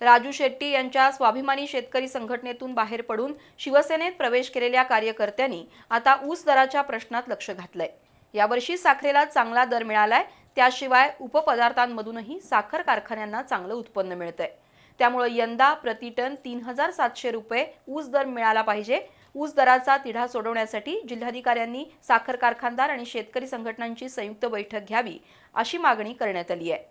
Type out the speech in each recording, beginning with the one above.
राजू शेट्टी यांच्या स्वाभिमानी शेतकरी संघटनेतून बाहेर पडून शिवसेनेत प्रवेश केलेल्या कार्यकर्त्यांनी आता ऊस दराच्या प्रश्नात लक्ष घातलंय. यावर्षी साखरेला चांगला दर मिळालाय त्याशिवाय उपपदार्थांमधूनही साखर कारखान्यांना चांगलं उत्पन्न मिळतंय. त्यामुळे यंदा प्रतिटन तीन हजार सातशे रुपये ऊस दर मिळाला पाहिजे. ऊस दराचा तिढा सोडवण्यासाठी जिल्हाधिकाऱ्यांनी साखर कारखानदार आणि शेतकरी संघटनांची संयुक्त बैठक घ्यावी अशी मागणी करण्यात आली आहे.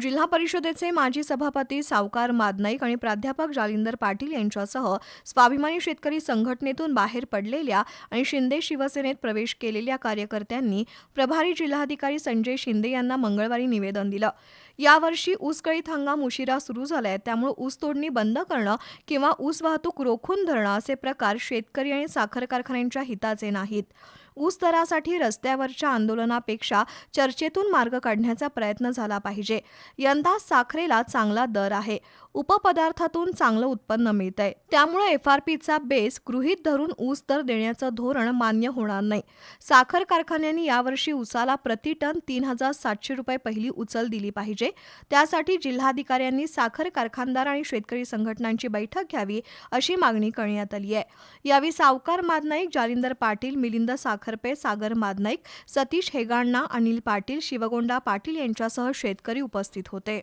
जिल्हा परिषदेचे माजी सभापती सावकार मादनाईक आणि प्राध्यापक जालिंदर पाटील यांच्यासह स्वाभिमानी शेतकरी संघटनेतून बाहेर पडलेल्या आणि शिंदे शिवसेनेत प्रवेश केलेल्या कार्यकर्त्यांनी प्रभारी जिल्हाधिकारी संजय शिंदे यांना मंगळवारी निवेदन दिलं. यावर्षी ऊसकळीत हंगाम उशिरा सुरू झालाय त्यामुळे ऊस तोडणी बंद करणं किंवा ऊस वाहतूक रोखून धरणं असे प्रकार शेतकरी आणि साखर कारखान्यांच्या हिताचे नाहीत. ऊस दरासाठी रस्त्यावरच्या आंदोलनापेक्षा चर्चेतून मार्ग काढण्याचा प्रयत्न झाला पाहिजे. यंदा साखरेला चांगला दर आहे. उपपदार्थातून चांगलं उत्पन्न मिळतंय. त्यामुळे एफ आर पीचा बेस गृहीत धरून ऊस दर देण्याचं धोरण मान्य होणार नाही. साखर कारखान्यांनी यावर्षी ऊसाला प्रति टन तीन हजार सातशे रुपये पहिली उचल दिली पाहिजे. त्यासाठी जिल्हाधिकाऱ्यांनी साखर कारखानदार आणि शेतकरी संघटनांची बैठक घ्यावी अशी मागणी करण्यात आली आहे. यावेळी सावकार मादनाईक जालिंदर पाटील मिलिंद साखर साखरपे सागर मादनाईक सतीश हेगाण्णा अनिल पाटील शिवगोंडा पाटील यांच्यासह शेतकरी उपस्थित होते.